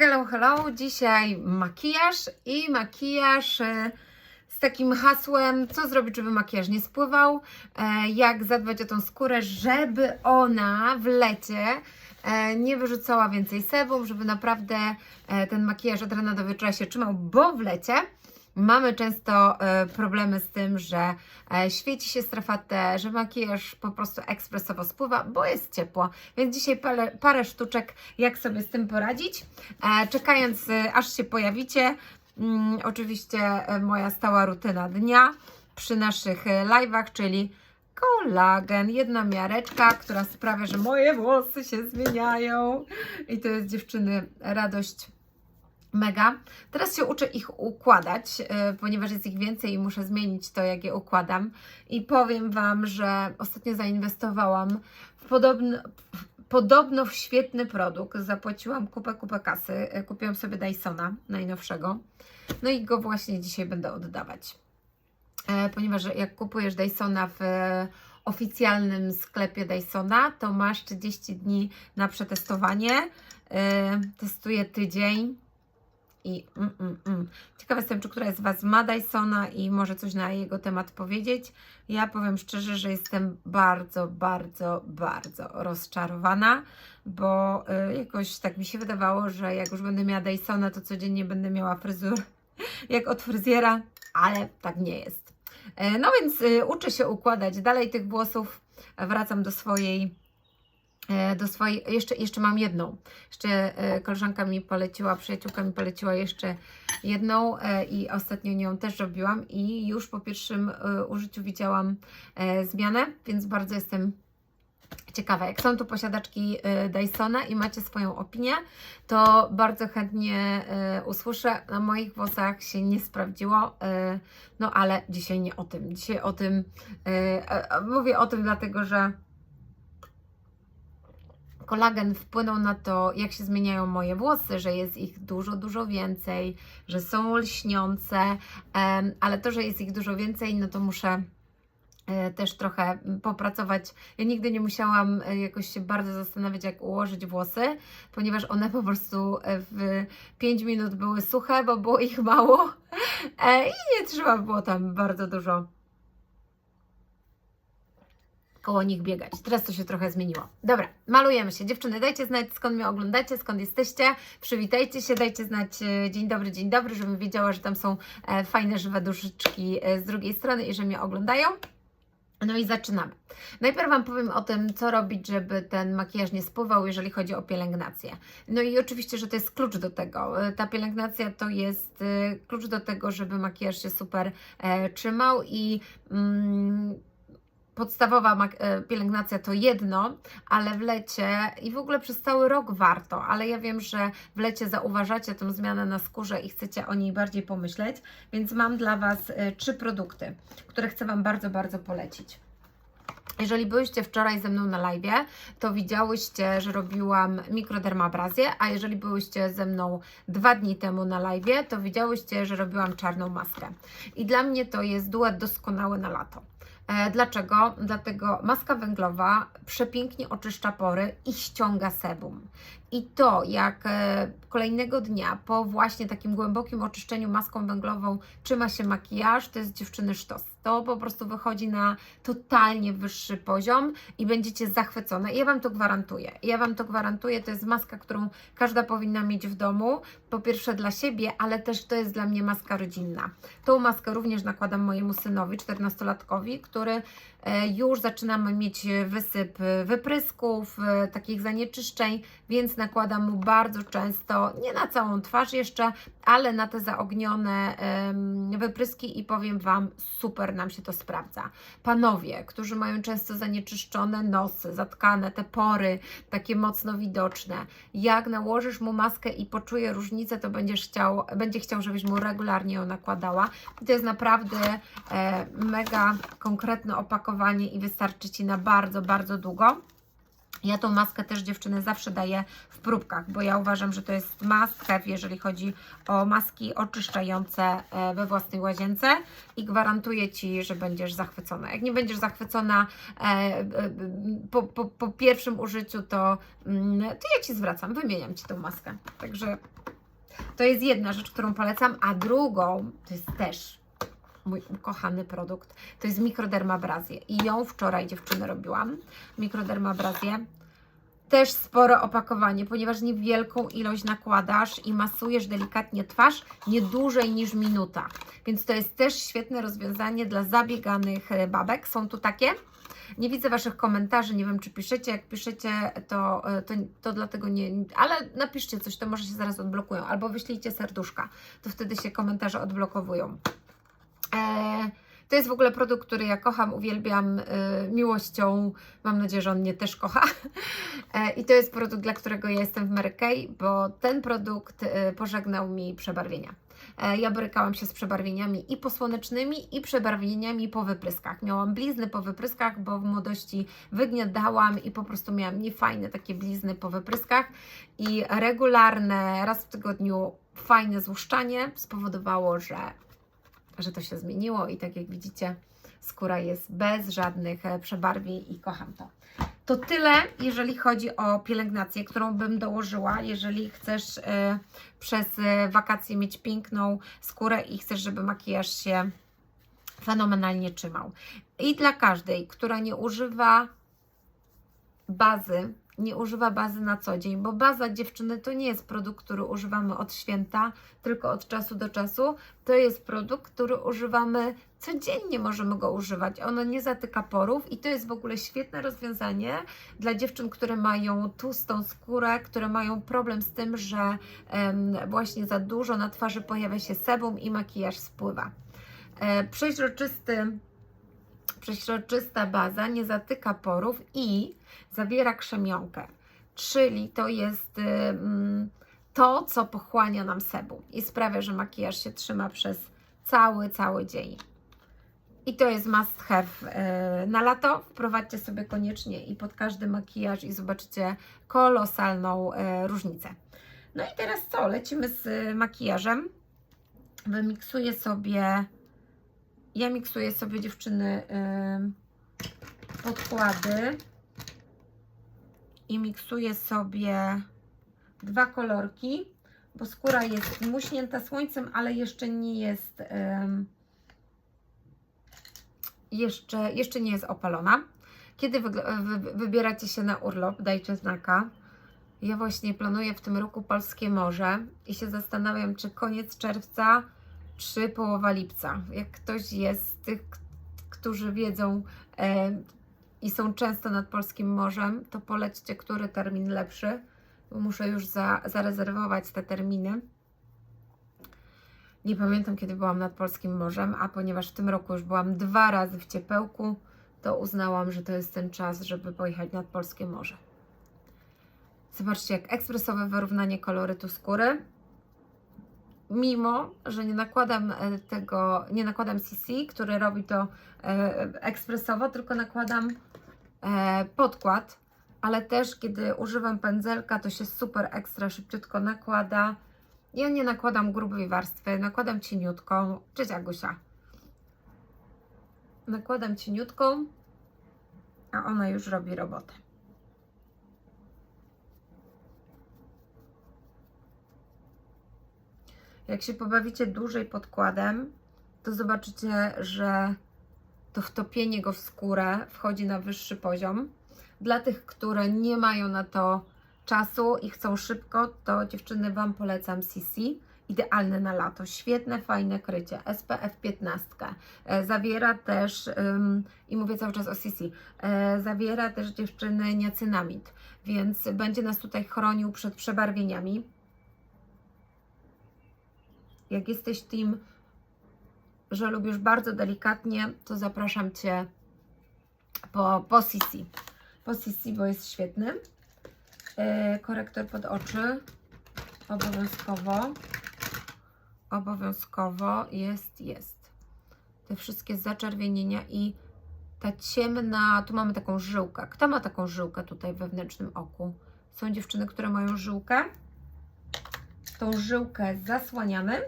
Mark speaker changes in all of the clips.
Speaker 1: Hello, hello. Dzisiaj makijaż i makijaż e, z takim hasłem, co zrobić, żeby makijaż nie spływał, e, jak zadbać o tą skórę, żeby ona w lecie e, nie wyrzucała więcej sebum, żeby naprawdę ten makijaż od rana do wieczora się trzymał, bo w lecie mamy często e, problemy z tym, że e, świeci się strefa T, że makijaż po prostu ekspresowo spływa, bo jest ciepło. Więc dzisiaj parę, parę sztuczek, jak sobie z tym poradzić. E, czekając, aż się pojawicie, mm, oczywiście moja stała rutyna dnia przy naszych live'ach, czyli kolagen, jedna miareczka, która sprawia, że moje włosy się zmieniają. I to jest dziewczyny radość mega. Teraz się uczę ich układać, e, ponieważ jest ich więcej i muszę zmienić to, jak je układam. I powiem Wam, że ostatnio zainwestowałam w podobny, podobno w świetny produkt. Zapłaciłam kupę, kupę kasy. E, Kupiłam sobie Dysona najnowszego. No i go właśnie dzisiaj będę oddawać. E, Ponieważ jak kupujesz Dysona w oficjalnym sklepie Dysona, to masz 30 dni na przetestowanie. E, Testuję tydzień i mm, mm, mm. ciekawa jestem, czy któraś z Was ma Dysona i może coś na jego temat powiedzieć. Ja powiem szczerze, że jestem bardzo, bardzo, bardzo rozczarowana, bo y, jakoś tak mi się wydawało, że jak już będę miała Dysona, to codziennie będę miała fryzur jak od fryzjera, ale tak nie jest. E, No więc y, uczę się układać dalej tych włosów. Wracam do swojej do swojej, jeszcze, jeszcze mam jedną. Jeszcze e, koleżanka mi poleciła, przyjaciółka mi poleciła jeszcze jedną e, i ostatnio nią też robiłam i już po pierwszym e, użyciu widziałam e, zmianę, więc bardzo jestem ciekawa. Jak są tu posiadaczki e, Dysona i macie swoją opinię, to bardzo chętnie e, usłyszę. Na moich włosach się nie sprawdziło, e, no ale dzisiaj nie o tym. Dzisiaj o tym, e, e, mówię o tym dlatego, że kolagen wpłynął na to, jak się zmieniają moje włosy, że jest ich dużo, dużo więcej, że są lśniące, ale to, że jest ich dużo więcej, no to muszę e, też trochę popracować. Ja nigdy nie musiałam e, jakoś się bardzo zastanawiać, jak ułożyć włosy, ponieważ one po prostu e, w 5 minut były suche, bo było ich mało i nie trzeba było tam bardzo dużo koło nich biegać. Teraz to się trochę zmieniło. Dobra, malujemy się. Dziewczyny, dajcie znać, skąd mnie oglądacie, skąd jesteście. Przywitajcie się, dajcie znać e, dzień dobry, dzień dobry, żebym wiedziała, że tam są e, fajne, żywe duszyczki e, z drugiej strony i że mnie oglądają. No i zaczynamy. Najpierw Wam powiem o tym, co robić, żeby ten makijaż nie spływał, jeżeli chodzi o pielęgnację. No i oczywiście, że to jest klucz do tego. Ta pielęgnacja to jest klucz do tego, żeby makijaż się super trzymał i mm, podstawowa e, pielęgnacja to jedno, ale w lecie i w ogóle przez cały rok warto, ale ja wiem, że w lecie zauważacie tą zmianę na skórze i chcecie o niej bardziej pomyśleć, więc mam dla Was e, trzy produkty, które chcę Wam bardzo, bardzo polecić. Jeżeli byłyście wczoraj ze mną na live, to widziałyście, że robiłam mikrodermabrazję, a jeżeli byłyście ze mną dwa dni temu na live, to widziałyście, że robiłam czarną maskę. I dla mnie to jest duet doskonały na lato. E, Dlaczego? Dlatego maska węglowa przepięknie oczyszcza pory i ściąga sebum. I to, jak e, kolejnego dnia po właśnie takim głębokim oczyszczeniu maską węglową trzyma się makijaż, to jest dziewczyny sztos. To po prostu wychodzi na totalnie wyższy poziom i będziecie zachwycone. Ja Wam to gwarantuję. Ja Wam to gwarantuję. To jest maska, którą każda powinna mieć w domu. Po pierwsze dla siebie, ale też to jest dla mnie maska rodzinna. Tą maskę również nakładam mojemu synowi, 14-latkowi, który już zaczyna mieć wysyp wyprysków, e, takich zanieczyszczeń, więc nakładam mu bardzo często, nie na całą twarz jeszcze, ale na te zaognione wypryski i powiem Wam, super nam się to sprawdza. Panowie, którzy mają często zanieczyszczone nosy, zatkane te pory, takie mocno widoczne, jak nałożysz mu maskę i poczuje różnicę, to będziesz chciał, będzie chciał, żebyś mu regularnie ją nakładała. I to jest naprawdę e, mega konkretne opakowanie i wystarczy Ci na bardzo, bardzo długo. Ja tą maskę też dziewczyny zawsze daję w próbkach, bo ja uważam, że to jest must have, jeżeli chodzi o maski oczyszczające e, we własnej łazience i gwarantuję Ci, że będziesz zachwycona. Jak nie będziesz zachwycona e, e, po, po, po pierwszym użyciu, to, mm, to ja Ci zwracam, wymieniam Ci tą maskę. Także To jest jedna rzecz, którą polecam, a drugą to jest też mój ukochany produkt. To jest mikrodermabrazję i ją wczoraj dziewczyny robiłam. Mikrodermabrazję. Też spore opakowanie, ponieważ niewielką ilość nakładasz i masujesz delikatnie twarz, nie dłużej niż minuta. Więc to jest też świetne rozwiązanie dla zabieganych babek. Są tu takie. Nie widzę Waszych komentarzy, nie wiem czy piszecie. Jak piszecie, to, e, to, to dlatego nie. Ale napiszcie coś, to może się zaraz odblokują. Albo wyślijcie serduszka, to wtedy się komentarze odblokowują. E, to jest w ogóle produkt, który ja kocham, uwielbiam e, miłością. Mam nadzieję, że on mnie też kocha. E, I to jest produkt, dla którego ja jestem w Mary Kay, bo ten produkt pożegnał mi przebarwienia. Ja borykałam się z przebarwieniami i posłonecznymi, i przebarwieniami po wypryskach. Miałam blizny po wypryskach, bo w młodości wygniadałam i po prostu miałam niefajne takie blizny po wypryskach. I regularne, raz w tygodniu fajne złuszczanie spowodowało, że że to się zmieniło i tak jak widzicie, skóra jest bez żadnych e, przebarwień i kocham to. To tyle, jeżeli chodzi o pielęgnację, którą bym dołożyła. Jeżeli chcesz e, przez e, wakacje mieć piękną skórę i chcesz, żeby makijaż się fenomenalnie trzymał. I dla każdej, która nie używa bazy, nie używa bazy na co dzień, bo baza dziewczyny to nie jest produkt, który używamy od święta, tylko od czasu do czasu. To jest produkt, który używamy codziennie, możemy go używać. Ono nie zatyka porów i to jest w ogóle świetne rozwiązanie dla dziewczyn, które mają tłustą skórę, które mają problem z tym, że właśnie za dużo na twarzy pojawia się sebum i makijaż spływa. E, przeźroczysty przeźroczysta baza nie zatyka porów i zawiera krzemionkę, czyli to jest ym, to, co pochłania nam sebum i sprawia, że makijaż się trzyma przez cały, cały dzień. I to jest must have yy, na lato. Wprowadźcie sobie koniecznie i pod każdy makijaż i zobaczycie kolosalną yy, różnicę. No i teraz co? Lecimy z y, makijażem. Wymiksuję sobie ja miksuję sobie dziewczyny podkłady i miksuję sobie dwa kolorki, bo skóra jest muśnięta słońcem, ale jeszcze nie jest jeszcze, jeszcze nie jest opalona. Kiedy wy, wy, wybieracie się na urlop, dajcie znaka. Ja właśnie planuję w tym roku Polskie Morze i się zastanawiam, czy koniec czerwca czy połowa lipca. Jak ktoś jest z tych, którzy wiedzą e, i są często nad Polskim Morzem, to polećcie, który termin lepszy. Muszę już za, zarezerwować te terminy. Nie pamiętam, kiedy byłam nad Polskim Morzem, a ponieważ w tym roku już byłam dwa razy w ciepełku, to uznałam, że to jest ten czas, żeby pojechać nad Polskie Morze. Zobaczcie, jak ekspresowe wyrównanie kolorytu skóry mimo, że nie nakładam e, tego, nie nakładam CC, który robi to e, ekspresowo, tylko nakładam e, podkład, ale też kiedy używam pędzelka, to się super ekstra szybciutko nakłada. Ja nie nakładam grubej warstwy, nakładam cieniutką. Cześć Agusia. Nakładam cieniutką, a ona już robi robotę. Jak się pobawicie dłużej podkładem, to zobaczycie, że to wtopienie go w skórę wchodzi na wyższy poziom. Dla tych, które nie mają na to czasu i chcą szybko, to dziewczyny Wam polecam CC. Idealne na lato, świetne, fajne krycie, SPF 15. E, Zawiera też, ym, i mówię cały czas o CC, e, zawiera też dziewczyny niacynamid, więc będzie nas tutaj chronił przed przebarwieniami. Jak jesteś team, że lubisz bardzo delikatnie, to zapraszam Cię po, po CC. Po CC, bo jest świetny. Yy, korektor pod oczy. Obowiązkowo. Obowiązkowo jest, jest. Te wszystkie zaczerwienienia i ta ciemna, tu mamy taką żyłkę. Kto ma taką żyłkę tutaj wewnętrznym oku? Są dziewczyny, które mają żyłkę. Tą żyłkę zasłaniamy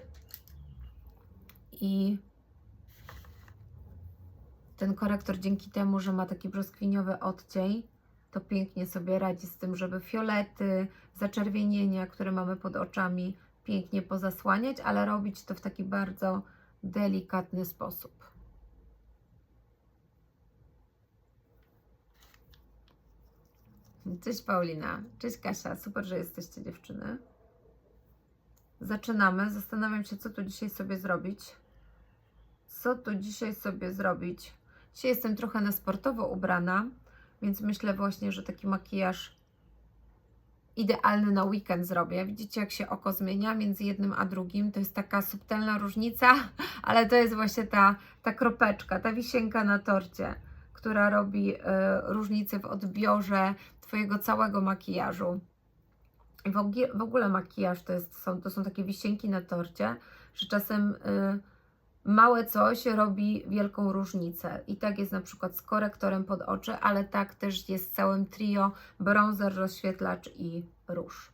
Speaker 1: i ten korektor dzięki temu, że ma taki brzoskwiniowy odcień, to pięknie sobie radzi z tym, żeby fiolety, zaczerwienienia, które mamy pod oczami, pięknie pozasłaniać, ale robić to w taki bardzo delikatny sposób. Cześć Paulina, cześć Kasia, super, że jesteście dziewczyny. Zaczynamy. Zastanawiam się, co tu dzisiaj sobie zrobić. Co tu dzisiaj sobie zrobić? Dzisiaj jestem trochę na sportowo ubrana, więc myślę właśnie, że taki makijaż idealny na weekend zrobię. Widzicie, jak się oko zmienia między jednym a drugim. To jest taka subtelna różnica, ale to jest właśnie ta, ta kropeczka, ta wisienka na torcie, która robi y, różnicę w odbiorze Twojego całego makijażu. W ogóle makijaż to, jest, są, to są takie wisienki na torcie, że czasem y, małe coś robi wielką różnicę. I tak jest na przykład z korektorem pod oczy, ale tak też jest z całym trio bronzer, rozświetlacz i róż.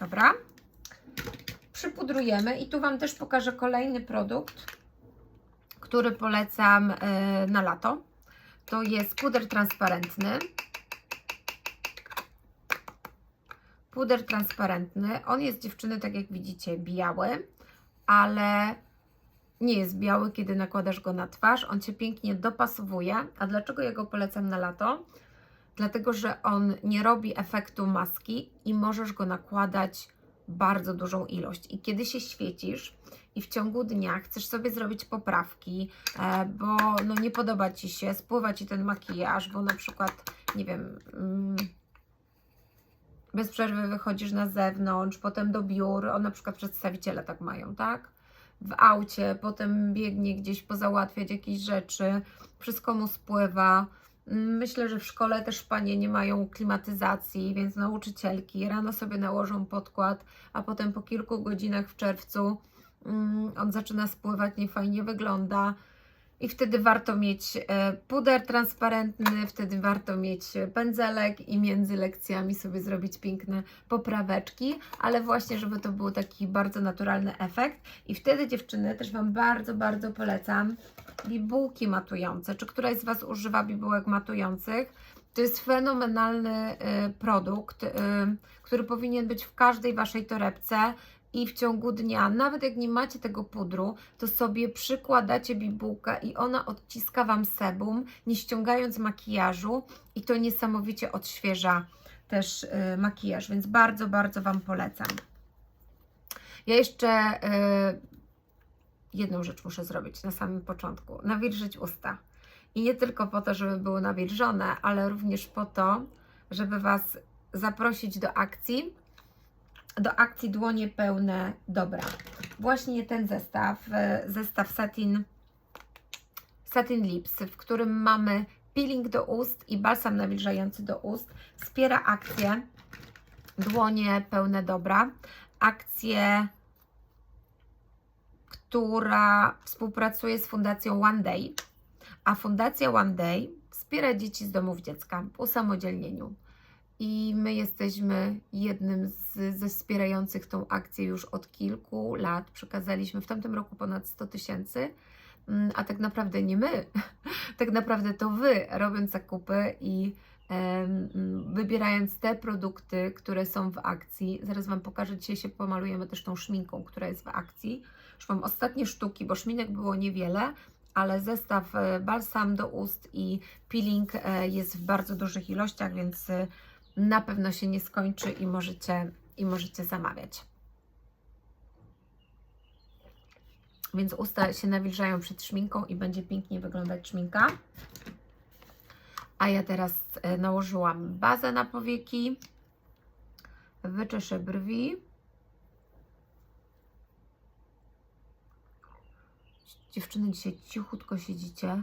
Speaker 1: Dobra. Przypudrujemy i tu Wam też pokażę kolejny produkt, który polecam y, na lato. To jest puder transparentny. Puder transparentny. On jest dziewczyny, tak jak widzicie, biały, ale nie jest biały, kiedy nakładasz go na twarz. On Cię pięknie dopasowuje. A dlaczego ja go polecam na lato? Dlatego, że on nie robi efektu maski i możesz go nakładać bardzo dużą ilość. I kiedy się świecisz i w ciągu dnia chcesz sobie zrobić poprawki, e, bo no nie podoba Ci się, spływa Ci ten makijaż, bo na przykład, nie wiem, mm, bez przerwy wychodzisz na zewnątrz, potem do biur, o na przykład przedstawiciele tak mają, tak? W aucie, potem biegnie gdzieś pozałatwiać jakieś rzeczy, wszystko mu spływa. Myślę, że w szkole też panie nie mają klimatyzacji, więc nauczycielki rano sobie nałożą podkład, a potem po kilku godzinach w czerwcu mm, on zaczyna spływać, niefajnie wygląda. I wtedy warto mieć e, puder transparentny, wtedy warto mieć pędzelek i między lekcjami sobie zrobić piękne popraweczki, ale właśnie, żeby to był taki bardzo naturalny efekt. I wtedy dziewczyny też Wam bardzo, bardzo polecam bibułki matujące. Czy któraś z Was używa bibułek matujących? To jest fenomenalny y, produkt, który powinien być w każdej Waszej torebce i w ciągu dnia, nawet jak nie macie tego pudru, to sobie przykładacie bibułkę i ona odciska Wam sebum, nie ściągając makijażu i to niesamowicie odświeża też y, makijaż, więc bardzo, bardzo Wam polecam. Ja jeszcze y, jedną rzecz muszę zrobić na samym początku, nawilżyć usta. I nie tylko po to, żeby były nawilżone, ale również po to, żeby Was zaprosić do akcji, do akcji dłonie pełne dobra. Właśnie ten zestaw, e, zestaw Satin, Satin Lips, w którym mamy peeling do ust i balsam nawilżający do ust, wspiera akcję dłonie pełne dobra. Akcję, która współpracuje z Fundacją One Day, a Fundacja One Day wspiera dzieci z domów dziecka w usamodzielnieniu i my jesteśmy jednym z, ze wspierających tą akcję już od kilku lat. Przekazaliśmy w tamtym roku ponad 100 tysięcy, mm, a tak naprawdę nie my, tak naprawdę to Wy, robiąc zakupy i wybierając te produkty, które są w akcji. Zaraz Wam pokażę, dzisiaj się pomalujemy też tą szminką, która jest w akcji. Już mam ostatnie sztuki, bo szminek było niewiele, ale zestaw e, balsam do ust i peeling e, jest w bardzo dużych ilościach, więc e, na pewno się nie skończy i możecie, i możecie zamawiać. Więc usta się nawilżają przed szminką i będzie pięknie wyglądać szminka. A ja teraz e, nałożyłam bazę na powieki. Wyczeszę brwi. Dziewczyny, dzisiaj cichutko siedzicie.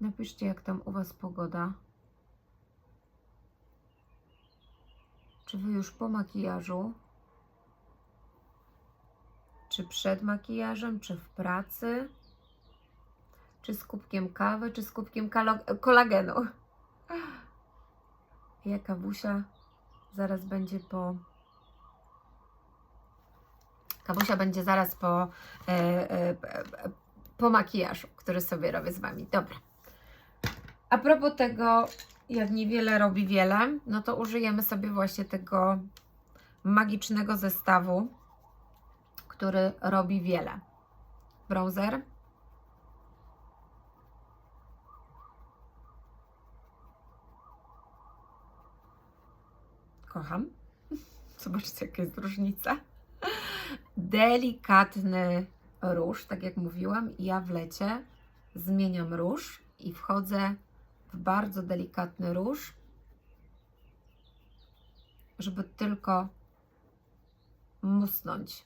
Speaker 1: Napiszcie, jak tam u Was pogoda. Czy Wy już po makijażu? Czy przed makijażem, czy w pracy? Czy z kubkiem kawy, czy z kubkiem kolagenu? Jaka Kawusia zaraz będzie po... Kawusia będzie zaraz po, e, e, e, po makijażu, który sobie robię z Wami. Dobra. A propos tego, jak niewiele robi wiele, no to użyjemy sobie właśnie tego magicznego zestawu, który robi wiele. Browser. Kocham. Zobaczcie, jaka jest różnica. Delikatny róż, tak jak mówiłam, ja w lecie zmieniam róż i wchodzę bardzo delikatny róż, żeby tylko musnąć.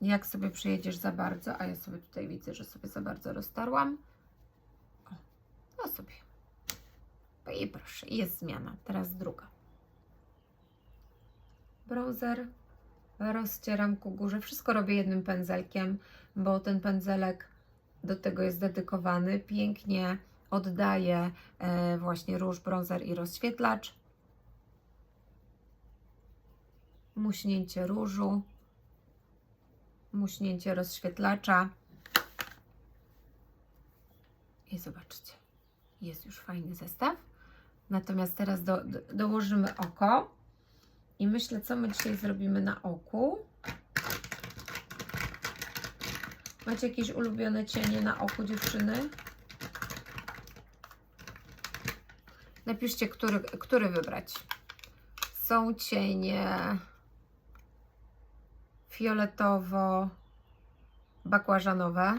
Speaker 1: Jak sobie przyjedziesz za bardzo, a ja sobie tutaj widzę, że sobie za bardzo roztarłam. O, no sobie. I proszę, jest zmiana. Teraz druga. Browser rozcieram ku górze. Wszystko robię jednym pędzelkiem, bo ten pędzelek do tego jest dedykowany. Pięknie oddaje e, właśnie róż, bronzer i rozświetlacz. Muśnięcie różu, muśnięcie rozświetlacza. I zobaczcie, jest już fajny zestaw. Natomiast teraz do, do, dołożymy oko. I myślę, co my dzisiaj zrobimy na oku. Macie jakieś ulubione cienie na oku, dziewczyny? Napiszcie, który, który wybrać. Są cienie fioletowo-bakłażanowe.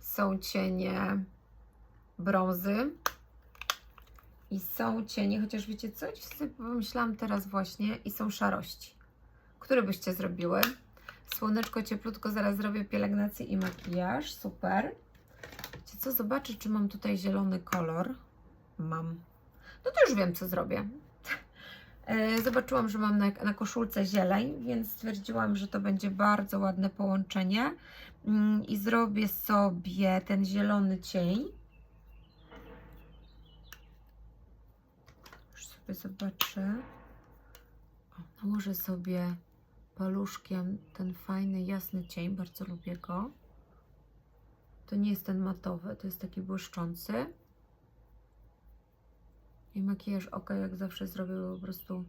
Speaker 1: Są cienie brązy. I są cienie, chociaż wiecie co? Dziś sobie pomyślałam teraz właśnie i są szarości. Które byście zrobiły? Słoneczko, cieplutko, zaraz zrobię pielęgnację i makijaż. Super. Wiecie co? Zobaczę, czy mam tutaj zielony kolor. Mam. No to już wiem, co zrobię. E, Zobaczyłam, że mam na, na koszulce zieleń, więc stwierdziłam, że to będzie bardzo ładne połączenie. Mm, I zrobię sobie ten zielony cień. Już sobie zobaczę. O, nałożę sobie paluszkiem ten fajny, jasny cień. Bardzo lubię go. To nie jest ten matowy, to jest taki błyszczący. I makijaż oka jak zawsze zrobię po prostu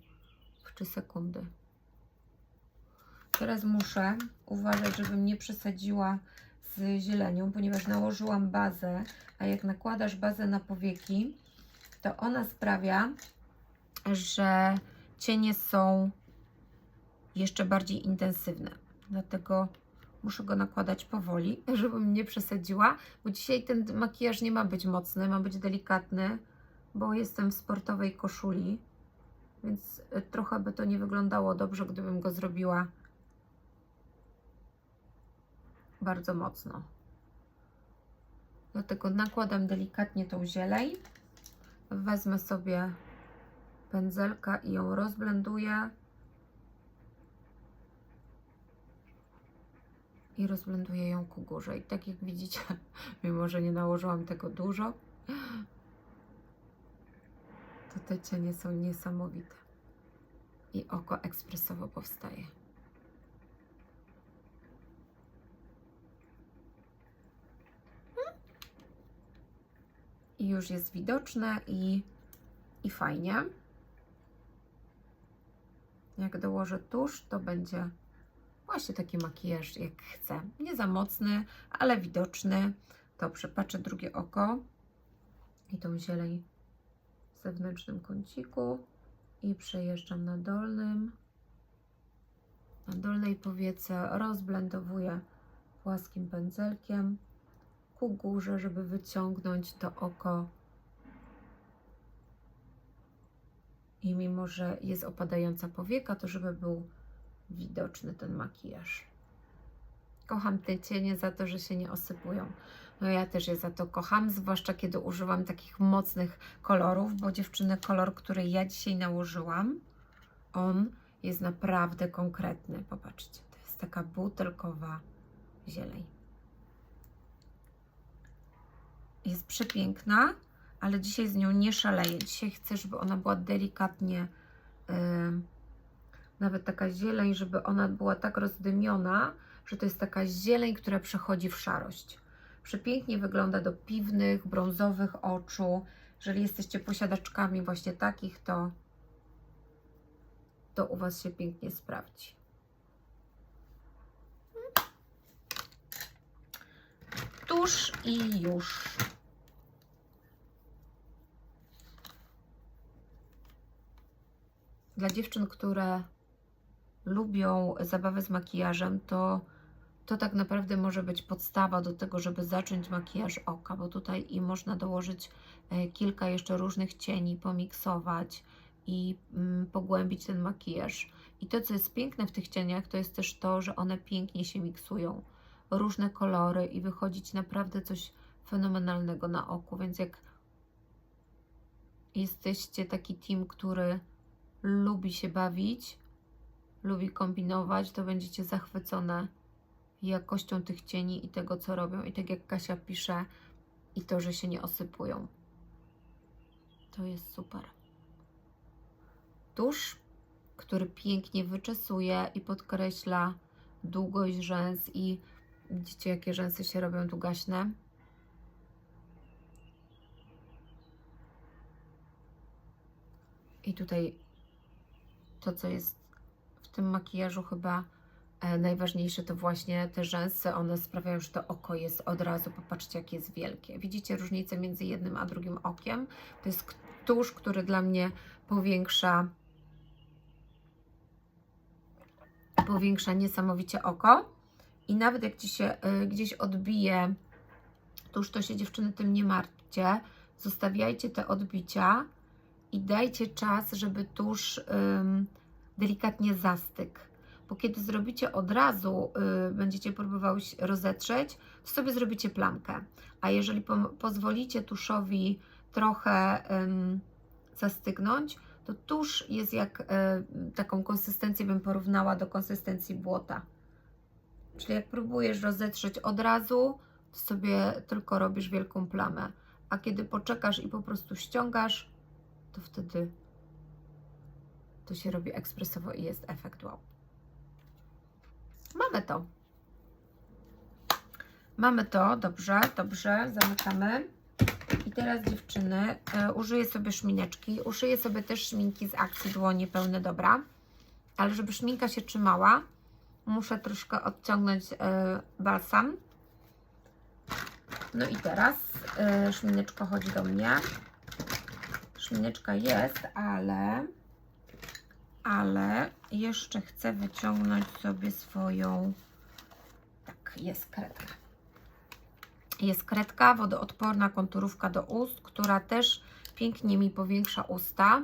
Speaker 1: w 3 sekundy. Teraz muszę uważać, żebym nie przesadziła z zielenią, ponieważ nałożyłam bazę, a jak nakładasz bazę na powieki, to ona sprawia, że cienie są jeszcze bardziej intensywne. Dlatego muszę go nakładać powoli, żebym nie przesadziła, bo dzisiaj ten makijaż nie ma być mocny, ma być delikatny, bo jestem w sportowej koszuli, więc y, trochę by to nie wyglądało dobrze, gdybym go zrobiła bardzo mocno. Dlatego nakładam delikatnie tą zieleń. Wezmę sobie pędzelka i ją rozblenduję. I rozblenduję ją ku górze. I tak jak widzicie, mimo że nie nałożyłam tego dużo, to te cienie są niesamowite. I oko ekspresowo powstaje. I już jest widoczne i, i fajnie. Jak dołożę tusz, to będzie właśnie taki makijaż, jak chcę. Nie za mocny, ale widoczny. Dobrze, patrzę drugie oko i tą zieleń w zewnętrznym kąciku i przejeżdżam na dolnym. Na dolnej powiece rozblendowuję płaskim pędzelkiem ku górze, żeby wyciągnąć to oko. I mimo, że jest opadająca powieka, to żeby był widoczny ten makijaż. Kocham te cienie za to, że się nie osypują. No ja też je za to kocham, zwłaszcza kiedy używam takich mocnych kolorów, bo dziewczyny, kolor, który ja dzisiaj nałożyłam, on jest naprawdę konkretny. Popatrzcie, to jest taka butelkowa zieleń. Jest przepiękna, ale dzisiaj z nią nie szaleję. Dzisiaj chcę, żeby ona była delikatnie, yy, nawet taka zieleń, żeby ona była tak rozdymiona, że to jest taka zieleń, która przechodzi w szarość. Przepięknie wygląda do piwnych, brązowych oczu. Jeżeli jesteście posiadaczkami właśnie takich, to, to u Was się pięknie sprawdzi. Tuż i już. Dla dziewczyn, które lubią zabawę z makijażem, to to tak naprawdę może być podstawa do tego, żeby zacząć makijaż oka, bo tutaj i można dołożyć e, kilka jeszcze różnych cieni, pomiksować i mm, pogłębić ten makijaż. I to, co jest piękne w tych cieniach, to jest też to, że one pięknie się miksują. Różne kolory i wychodzić naprawdę coś fenomenalnego na oku. Więc jak jesteście taki team, który lubi się bawić, lubi kombinować, to będziecie zachwycone jakością tych cieni i tego, co robią. I tak jak Kasia pisze, i to, że się nie osypują. To jest super. Tusz, który pięknie wyczesuje i podkreśla długość rzęs i widzicie, jakie rzęsy się robią długaśne. I tutaj to, co jest tym makijażu chyba e, najważniejsze, to właśnie te rzęsy. One sprawiają, że to oko jest od razu, popatrzcie, jakie jest wielkie. Widzicie różnicę między jednym a drugim okiem? To jest tusz, który dla mnie powiększa powiększa niesamowicie oko. I nawet jak Ci się y, gdzieś odbije tuż, to się dziewczyny tym nie martwcie. Zostawiajcie te odbicia i dajcie czas, żeby tuż delikatnie zastygł. Bo kiedy zrobicie od razu, y, będziecie próbowały rozetrzeć, to sobie zrobicie plamkę. A jeżeli pom- pozwolicie tuszowi trochę ym, zastygnąć, to tusz jest jak y, taką konsystencję bym porównała do konsystencji błota. Czyli jak próbujesz rozetrzeć od razu, to sobie tylko robisz wielką plamę. A kiedy poczekasz i po prostu ściągasz, to wtedy to się robi ekspresowo i jest efekt wow. Mamy to. Mamy to, dobrze, dobrze, zamykamy. I teraz dziewczyny, e, użyję sobie szmineczki. Uszyję sobie też szminki z akcji dłonie pełne dobra. Ale żeby szminka się trzymała, muszę troszkę odciągnąć e, balsam. No i teraz szmineczko chodzi do mnie. Szmineczka jest, ale ale jeszcze chcę wyciągnąć sobie swoją tak, jest kredka. Jest kredka wodoodporna konturówka do ust, która też pięknie mi powiększa usta.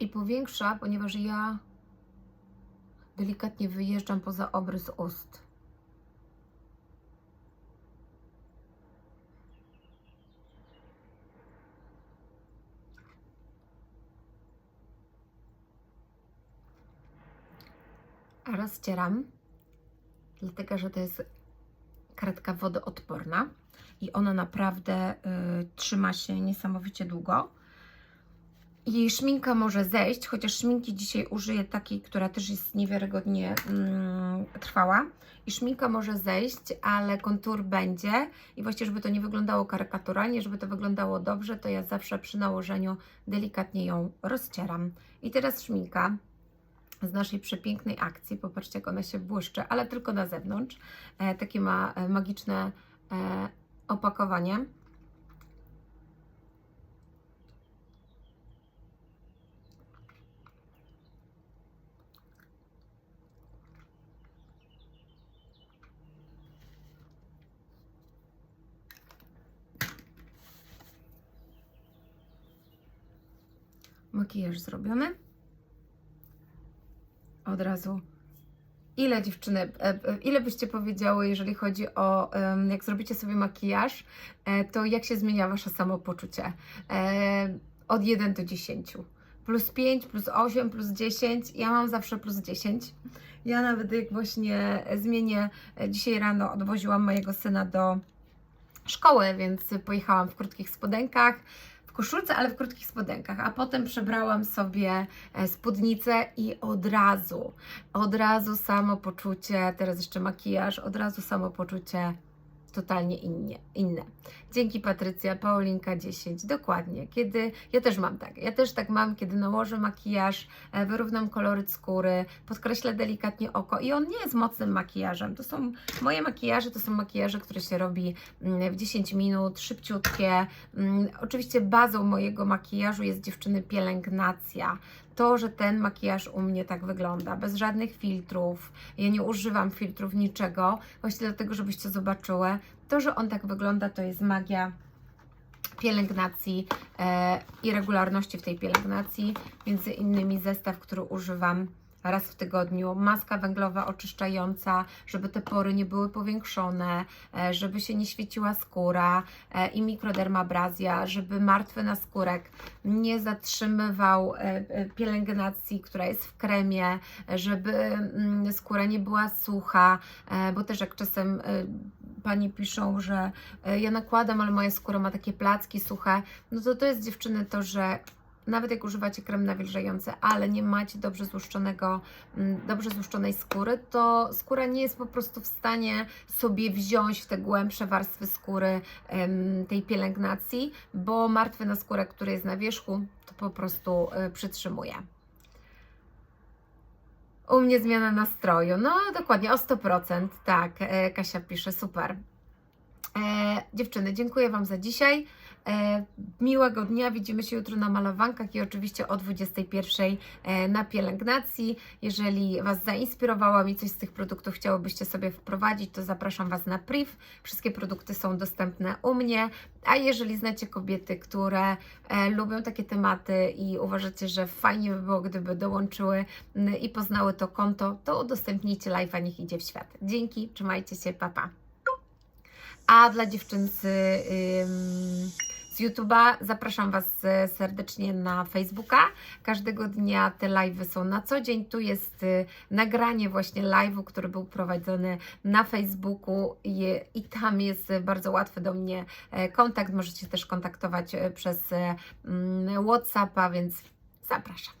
Speaker 1: I powiększa, ponieważ ja delikatnie wyjeżdżam poza obrys ust. Rozcieram, dlatego że to jest kredka wodoodporna i ona naprawdę y, trzyma się niesamowicie długo. Jej szminka może zejść, chociaż szminki dzisiaj użyję takiej, która też jest niewiarygodnie mm, trwała. I szminka może zejść, ale kontur będzie. I właśnie, żeby to nie wyglądało karykaturalnie, żeby to wyglądało dobrze, to ja zawsze przy nałożeniu delikatnie ją rozcieram. I teraz szminka z naszej przepięknej akcji. Popatrzcie, jak ona się błyszczy, ale tylko na zewnątrz. E, takie ma e, magiczne e, opakowanie. Makijaż zrobiony od razu. Ile dziewczyny, e, e, ile byście powiedziały, jeżeli chodzi o, jak zrobicie sobie makijaż, e, to jak się zmienia Wasze samopoczucie? Od 1 do 10. Plus 5, plus 8, plus 10. Ja mam zawsze plus 10. Ja nawet jak właśnie zmienię, dzisiaj rano odwoziłam mojego syna do szkoły, więc pojechałam w krótkich spodenkach, w koszulce, ale w krótkich spodenkach, a potem przebrałam sobie e, spódnicę i od razu, od razu samopoczucie, teraz jeszcze makijaż, od razu samopoczucie totalnie innie, inne. Dzięki Patrycja, Paulinka 10, dokładnie. Kiedy ja też mam tak, ja też tak mam, kiedy nałożę makijaż, e, wyrównam koloryt skóry, podkreślę delikatnie oko i on nie jest mocnym makijażem. To są moje makijaże, to są makijaże, które się robi mm, w 10 minut, szybciutkie. Mm, Oczywiście bazą mojego makijażu jest dziewczyny pielęgnacja. To, że ten makijaż u mnie tak wygląda, bez żadnych filtrów, ja nie używam filtrów niczego, właśnie dlatego, żebyście zobaczyły, to, że on tak wygląda, to jest magia pielęgnacji e, i regularności w tej pielęgnacji. Między innymi zestaw, który używam raz w tygodniu, maska węglowa oczyszczająca, żeby te pory nie były powiększone, e, żeby się nie świeciła skóra e, i mikrodermabrazja, żeby martwy naskórek nie zatrzymywał e, pielęgnacji, która jest w kremie, żeby mm, skóra nie była sucha, bo też jak czasem Pani piszą, że ja nakładam, ale moja skóra ma takie placki suche, no to to jest dziewczyny to, że nawet jak używacie krem nawilżający, ale nie macie dobrze złuszczonego, mm, dobrze złuszczonej skóry, to skóra nie jest po prostu w stanie sobie wziąć w te głębsze warstwy skóry tej pielęgnacji, bo martwy naskórek, który jest na wierzchu, to po prostu y, przytrzymuje. U mnie zmiana nastroju. No dokładnie, o 100%. Tak, e, Kasia pisze, super. E, dziewczyny, dziękuję Wam za dzisiaj. E, miłego dnia. Widzimy się jutro na malowankach i oczywiście o 21 e, na pielęgnacji. Jeżeli Was zainspirowałam i coś z tych produktów chciałobyście sobie wprowadzić, to zapraszam Was na priv. Wszystkie produkty są dostępne u mnie. A jeżeli znacie kobiety, które e, lubią takie tematy i uważacie, że fajnie by było, gdyby dołączyły i poznały to konto, to udostępnijcie live'a, niech idzie w świat. Dzięki, trzymajcie się, papa. Pa. A dla dziewczyn z, YouTube'a zapraszam Was e, serdecznie na Facebooka. Każdego dnia te live'y są na co dzień. Tu jest y, nagranie właśnie live'u, który był prowadzony na Facebooku i, i tam jest bardzo łatwy do mnie e, kontakt. Możecie też kontaktować e, przez mm, WhatsAppa, więc zapraszam.